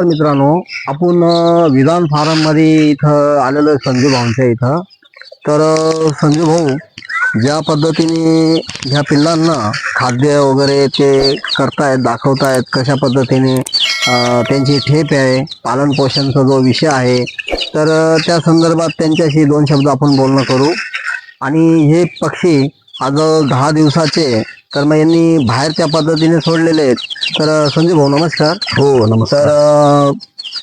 तर मित्रांनो आपण विधान फार्ममध्ये इथं आलेलो आहे संजू भाऊंच्या इथं. तर संजू भाऊ ज्या पद्धतीने ह्या पिल्लांना खाद्य वगैरे ते करतायत दाखवतायत कशा पद्धतीने त्यांची ठेप आहे पालन पोषणचा जो विषय आहे तर त्या संदर्भात त्यांच्याशी दोन शब्द आपण बोलणं करू. आणि हे पक्षी आज दहा दिवसाचे तर मग यांनी बाहेरच्या पद्धतीने सोडलेले आहेत. तर अ, संजू भाऊ नमस्कार. हो नमस्कार. तर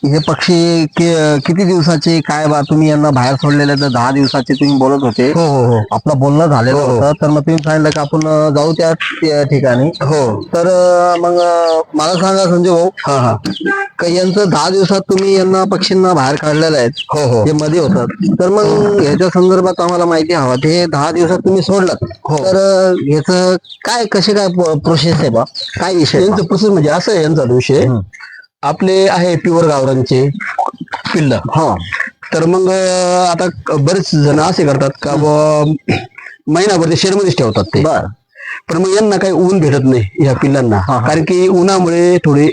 हे पक्षी कि- किती दिवसाचे काय बा तुम्ही यांना बाहेर सोडलेले तर दहा दिवसाचे तुम्ही बोलत होते. हो हो हो. आपलं बोलणं झालेलं हो, हो. होतं तर मग तुम्ही सांगितलं की आपण अ, जाऊ त्या त्या ठिकाणी. हो. तर अ, मग अ, मला सांगा संजय भाऊ. हा हा. का यांचं दहा दिवसात तुम्ही यांना पक्षींना बाहेर काढलेलं आहेत? हो हो. जे मध्ये होतात. तर मग ह्याच्या संदर्भात आम्हाला माहिती हवा. ते दहा दिवसात तुम्ही सोडलात. हो. तर अ, ह्याचं काय कसे काय प्रोसेस आहे बा? काय विषय यांचं प्रोसेस म्हणजे असं आहे यांचा विषय. हं. आपले आहे प्युअर गावरांचे पिल्ल हा. तर मग आता बरेच जण असे करतात का महिनाभर ते शेडमध्येच ठेवतात ते. पण मग यांना काही ऊन भेटत नाही या पिल्लांना. कारण की उन्हामुळे थोडी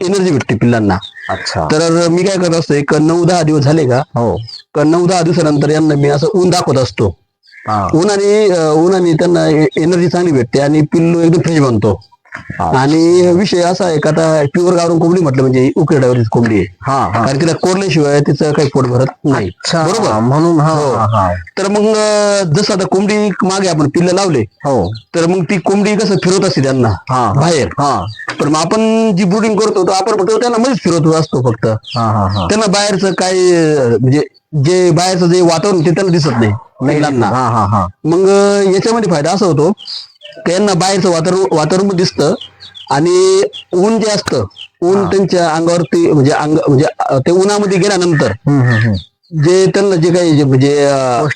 एनर्जी भेटते पिल्लांना. अच्छा. तर मी काय करत असतो एक नऊ दहा दिवस झाले का हो. का नऊ दहा दिवसानंतर यांना मी असं ऊन दाखवत असतो. उन्हाने उन्हाने त्यांना एनर्जी चांगली भेटते आणि पिल्लू एकदम फ्रेश बनतो. आणि विषय असा आहे का आता प्युअर गावरून कोंबडी म्हटलं म्हणजे उकड्यावरची कोंबडी आहे. हा कारण तिला कोरल्याशिवाय तिचं काही पोट भरत नाही. अच्छा बरोबर? म्हणून हा तर मग जसं आता कोंबडी मागे आपण पिल्ल लावले हो. तर मग ती कोंबडी कसं फिरवत असते त्यांना हा. बाहेर. हा. पण मग आपण जी ब्रुडिंग करतो आपण फक्त त्यांना मध्येच फिरवतो असतो फक्त. त्यांना बाहेरचं काय म्हणजे जे बाहेरचं जे वातावरण ते त्यांना दिसत नाही महिलांना. हा हा हा. मग याच्यामध्ये फायदा असा होतो की यांना बाहेरचं वातावरण वातावरण दिसतं आणि ऊन जे असतं ऊन त्यांच्या अंगावरती म्हणजे अंग म्हणजे ते उन्हामध्ये गेल्यानंतर. जे त्यांना जे काही म्हणजे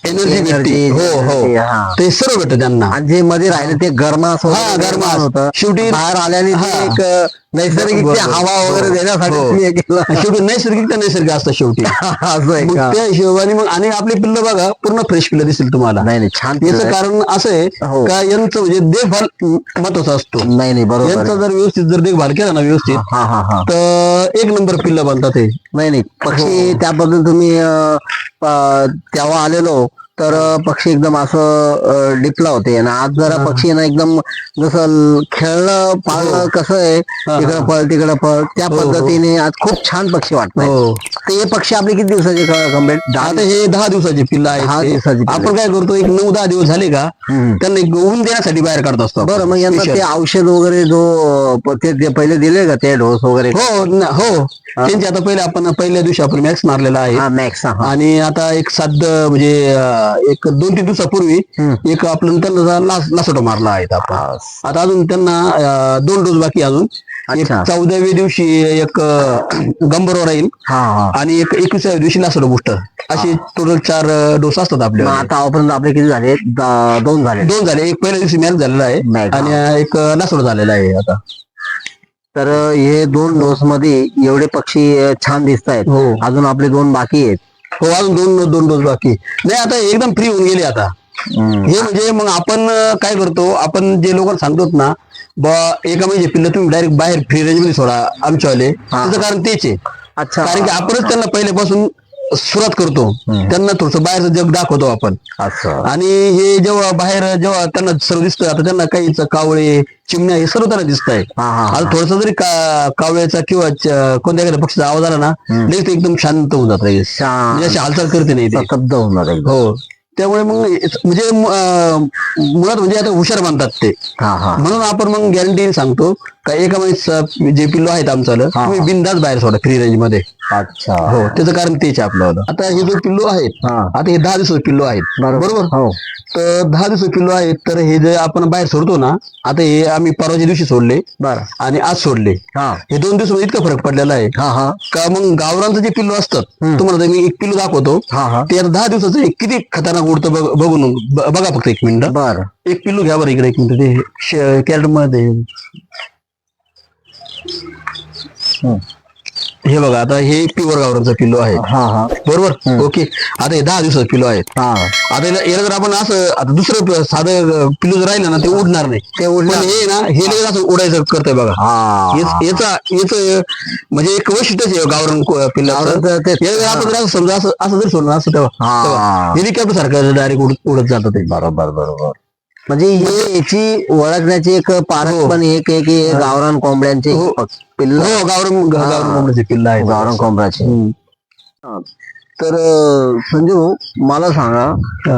एनर्जी भेटते हो हो. ते सर्व भेटतं त्यांना जे मध्ये राहिले ते. निर्माण होतं शेवटी- बाहेर आल्याने हा. एक नैसर्गिक ते. हवा वगैरे. देण्यासाठी. तुम्ही हे केलं शेवटी नैसर्गिक तर नैसर्गिक असतं शेवटी असं आहे मग का त्या हिशोबाने मग आणि आपले पिल्ल बघा पूर्ण फ्रेश पिल्ल दिसेल तुम्हाला नाही नाही छान याचं. कारण असं आहे हो. का यांचं म्हणजे देखभाल महत्त्वाचा असतो नाही नाही बरोबर यांचा आहे. जर व्यवस्थित जर देखभाल केला ना व्यवस्थित हा हा हा तर एक नंबर पिल्ल बनतात ते नाही नाही पक्षी हो. त्याबद्दल तुम्ही अ, तेव्हा आलेलो तर पक्षी एकदम असं डिपला होते आणि आज जरा पक्षी ना एकदम जसं खेळणं पाळणं कसं आहे हो. हा, इकडं पळ तिकडं पळ त्या हो, हो. पद्धतीने आज खूप छान पक्षी वाटत हो तर हे पक्षी आपले किती दिवसाचे कंप्लीट आता हे दहा दिवसाचे पिल्ल दहा आहेत दिवसाची ते. आपण काय करतो एक नऊ दहा दिवस झाले का. त्यांना एक ऊन देण्यासाठी बाहेर काढत असतो. बरं मग यांना. ते औषध वगैरे जो ते ते पहिले दिले का ते डोस वगैरे हो हो त्यांचे आता पहिले आपण पहिल्या दिवशी आपण मॅक्स मारलेला आहे हा मॅक्स हा आणि आता एक सात म्हणजे एक दोन तीन दिवसापूर्वी. एक आपण त्यांना लास लासोटा मारला आहे आपण. आता अजून त्यांना दोन डोस बाकी अजून. चौदाव्या दिवशी एक गंबरवर राहील आणि एक एकविसाव्या दिवशी लासोटा बुस्टर असे टोटल चार डोस असतात मग आपल्या आता आतापर्यंत आपले किती झाले? दोन झाले. दोन झाले. एक पहिल्या दिवशी मॅच झालेला आहे आणि एक लासोटा झालेला आहे आता. तर हे दोन डोस मध्ये एवढे पक्षी छान दिसत आहेत हो. अजून आपले दोन बाकी आहेत. हो अजून दोन दोन डोस बाकी. नाही आता एकदम फ्री होऊन गेले आता. हे म्हणजे मग आपण काय करतो आपण जे लोकांना सांगतो ना बा एका म्हणजे पिल्ल तुम्ही डायरेक्ट बाहेर फ्री रेंजमध्ये सोडा आमच्यावाले. त्याचं कारण तेच आहे. अच्छा. कारण की आपणच त्यांना पहिल्यापासून सुरुवात करतो. त्यांना थोडस बाहेरचं जग दाखवतो आपण. आणि हे जेव्हा बाहेर जेव्हा त्यांना सर्व दिसतं आता त्यांना काही कावळे चिमण्या हे सर्व त्यांना दिसत आहे आता थोडस जरी का कावळ्याचा किंवा कोणत्या एखाद्या पक्षाचा आवाज आला ना लगेच ते एकदम शांत होऊन जात. म्हणजे अशी हालचाल करते नाही स्तब्ध होऊन जात. हो. त्यामुळे मग म्हणजे मुळात म्हणजे आता हुशार मानतात ते. म्हणून आपण मग गॅरंटी सांगतो का एका वेळेस जे पिल्लो आहेत आमचं तुम्ही बिंदाच बाहेर सोडा फ्री रेंजमध्ये. अच्छा. हो त्याचं कारण तेच आहे आपलं. आता हे जो पिल्लो आहेत हा. आता हे दहा दिवसाचे पिल्लो आहेत. बरोबर. हो. तर दहा दिवसाचे पिल्लो आहेत तर हे जे आपण बाहेर सोडतो ना आता हे आम्ही परवाच्या दिवशी सोडले बर. आणि आज सोडले. हा. हे दोन दिवस इतका फरक पडलेला आहे. हा हा. का मग गावरांचं जे पिल्लू असतात तुम्हाला ते मी एक पिल्लू दाखवतो हा हा. ते आता दहा दिवसाचं आहे. किती खतरनाक उडतं बघ- बघून ब- बघा फक्त एक मिनिट. बर. एक पिल्लू घ्या बरं इकडे एक मिनिट ते कॅरेटमध्ये. हे. बघा आता हे प्युअर गावरांचा पिल्लो आहे. हा हा. बरोबर? ओके. आता हे दहा दिवसाचं पिल्लो आहे हा. आता याला याला जर आपण असं आता दुसरं प- साधं पिल्लू जर राहिलं ना ते उडणार नाही. ते उडणार हे ना हे लगेच असं उडायचं करतंय बघा. हा. हेच- याचा याच म्हणजे एक वैशिष्ट्यच आहे गावरान पिल्लाचं. गावरानचं ते- हे. जर आपण जर असं समजा असं असं जर सोडलं असं तेव्हा हा. हेलिकॉप्टर सारखं डायरेक्ट उडत उडत जातं ते. बरोबर बरोबर. म्हणजे हे याची ओळखण्याची एक पारख पण एक एक हे गावरान कोंबड्यांचे हो. पिल्ल हो गावरान गावरान कोंबड्याचे पिल्ल आहे गावरान कोंबड्याचे. हा. तर अं, संजू भाऊ, मला सांगा.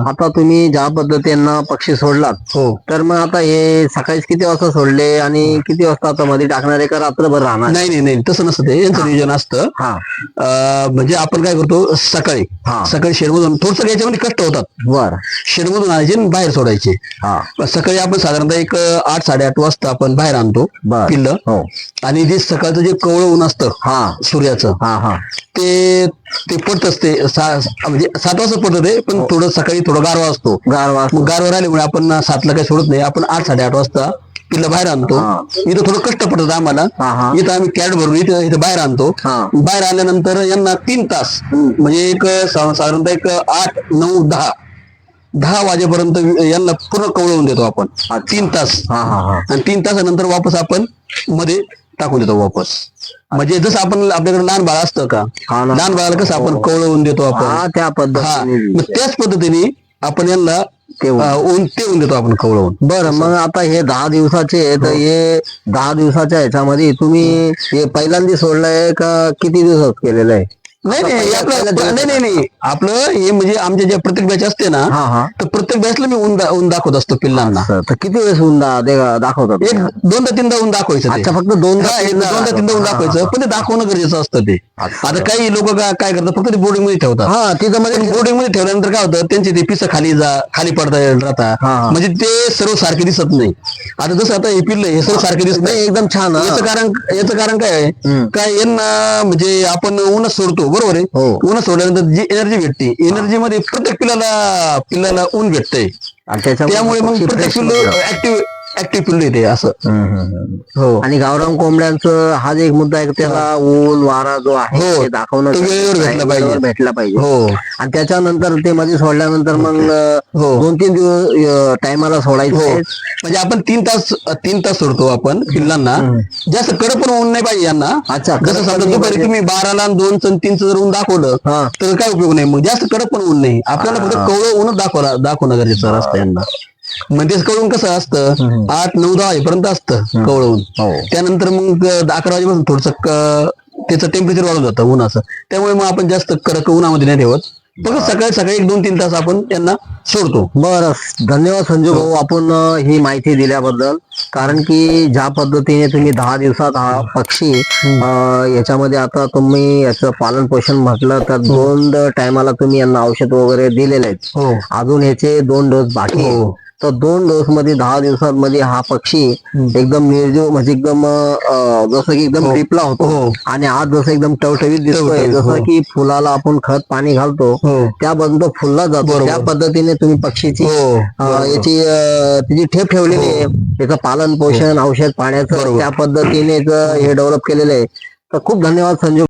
आता तुम्ही ज्या पद्धतीनं पक्षी सोडलात हो. तर मग आता हे सकाळी किती वाजता सोडले आणि किती वाजता आता मध्ये टाकणार आहे का रात्रभर राहणार? नाही नाही नाही. तसं नसतं ते. यांचं नियोजन असतं. अं, म्हणजे आपण काय करतो सकाळी. हा. सकाळी शेडमधून थोडस याच्यामध्ये कष्ट होतात. बर. शेडमधून आणायचे आणि बाहेर सोडायचे. हा. सकाळी आपण साधारणतः एक अं, आठ साडेआठ वाजता आपण बाहेर आणतो बर. पिल्ल. हो. आणि जे सकाळचं जे कवळं ऊन असतं हा. सूर्याचं हा हा. ते ते पडतच ते सा- म्हणजे सात वाजता पडतं ते पण थोडं सकाळी थोडं गारवा असतो. गारवा मग गारवा राहिल्यामुळे आपण सातला काही सोडत नाही. आपण आठ साडेआठ वाजता पिल्ल बाहेर आणतो. हा. इथं थोडं कष्ट पडतात आम्हाला. हा, हा. इथं आम्ही कॅट भरून इथं इथं बाहेर आणतो. हा. बाहेर आल्यानंतर यांना तीन तास म्हणजे एक साधारणतः एक आठ नऊ दहा दहा वाजेपर्यंत यांना पूर्ण कवळवून देतो आपण. तीन तास. हा हा हा. आणि तीन तासानंतर वापस आपण मध्ये टाकून देतो वापस म्हणजे जसं आपण आपल्याकडे लहान बाळ असतं का हा ना. लहान बाळाला कसं आपण कवळवून देतो हा आपण त्या हा पद्धतीने त्याच पद्धतीने आपण यांना ते ऊन. अं, ऊन देतो आपण कवळवून बरं मग आता हे दहा दिवसाचे हो. तर हे दहा दिवसाच्या ह्याच्यामध्ये तुम्ही हे पहिल्यांदा सोडलंय का किती दिवसात केलेलं आहे नाही नाही आपलं नाही नाही नाही. आपलं हे म्हणजे आमच्या ज्या प्रत्येक बॅच असते ना हा हा. तर प्रत्येक बॅचला मी ऊन दा- ऊन दाखवत असतो पिल्लांना. असं. तर किती वेळेस ऊन दा- दे- दाखवतात एक दोनदा तीनदा ऊन दाखवायचं ते. अच्छा फक्त दोनदा हा, एक तीनदा दोनदा तीनदा ऊन दाखवायचं पण ते दाखवणं गरजेचं असतं ते. अच्छा. आता काही लोक काय करतात फक्त ते बोर्डिंगमध्ये ठेवतात. हा तिथं मध्ये बोर्डिंगमध्ये ठेवल्यानंतर काय होतं त्यांचे ते पिस खाली जा खाली पडता राहतात. हा, हा. म्हणजे ते सर्व सारखे दिसत नाही. आता जसं आता हे पिल्ल हे सर्व सारखे दिसत नाही, एकदम छान हा. याचं कारण याचं कारण काय आहे? हम्म. काय यांना म्हणजे आपण ऊनच सोडतो. बरोबर आहे हो. ऊन सोडल्यानंतर जी एनर्जी भेटते एनर्जी मध्ये प्रत्येक पिल्लाला पिल्लाला ऊन भेटतंय त्यामुळे मग प्रत्येक पिल्लू. ऍक्टिव्ह ऍक्टिव्ह पिल्लू येते असं. हो आणि गावरान कोंबड्यांचं हा जे एक मुद्दा आहे त्याला ऊन वारा जो आहे हो. ते दाखवणं वेळेवर भेटला पाहिजे. वेळेवर भेटला पाहिजे हो आणि त्याच्यानंतर ते मध्ये सोडल्यानंतर मग हो. दोन तीन दिवस टायमाला सोडायचं हो. म्हणजे आपण तीन तास तीन तास सोडतो आपण पिल्लांना जास्त कडक पण ऊन नाही पाहिजे यांना अच्छा, जसं पण समजा दुपारी. तुम्ही बाराला दोन आणि तीनचं जर ऊन दाखवलं हा. तर काय उपयोग नाही मग जास्त कडक पण ऊन नाही आपल्याला फक्त कवळं ऊनच दाखवला दाखवणं गरजेचं असतं यांना मग तेच कळून कसं असतं? आठ नऊ दहा वाजेपर्यंत असतं कवळं ऊन हो. त्यानंतर मग अकरा वाजेपासून थोडस त्याचं टेम्परेचर वाढून जातं उन्हाचं त्यामुळे मग आपण जास्त कडक उन्हामध्ये नाही ठेवत. फक्त सकाळी सकाळी एक दोन तीन तास आपण त्यांना सोडतो. बरं. धन्यवाद संजू भाऊ. आपण ही माहिती दिल्याबद्दल कारण की ज्या पद्धतीने तुम्ही दहा दिवसात हा पक्षी याच्यामध्ये आता तुम्ही याचं पालन पोषण म्हटलं तर दोन टायमाला तुम्ही यांना औषध वगैरे दिलेले आहेत हो अजून ह्याचे दोन डोस बाकी. हो. तर दोन डोस मध्ये दहा दिवसांमध्ये हा पक्षी एकदम निर्जीव म्हणजे एकदम जसं की एकदम हो. टिपला होतो. आणि आज जसं एकदम टवटवीत दिसतोय जसं. की फुलाला आपण खत पाणी घालतो हो त्याबद्दल फुलला जातो. त्या पद्धतीने तुम्ही पक्षीची याची तिची ठेप ठेवलेली आहे त्याचं पालन पोषण औषध पाण्याचं. त्या पद्धतीने हे डेव्हलप केलेलं आहे. तर खूप धन्यवाद संजू.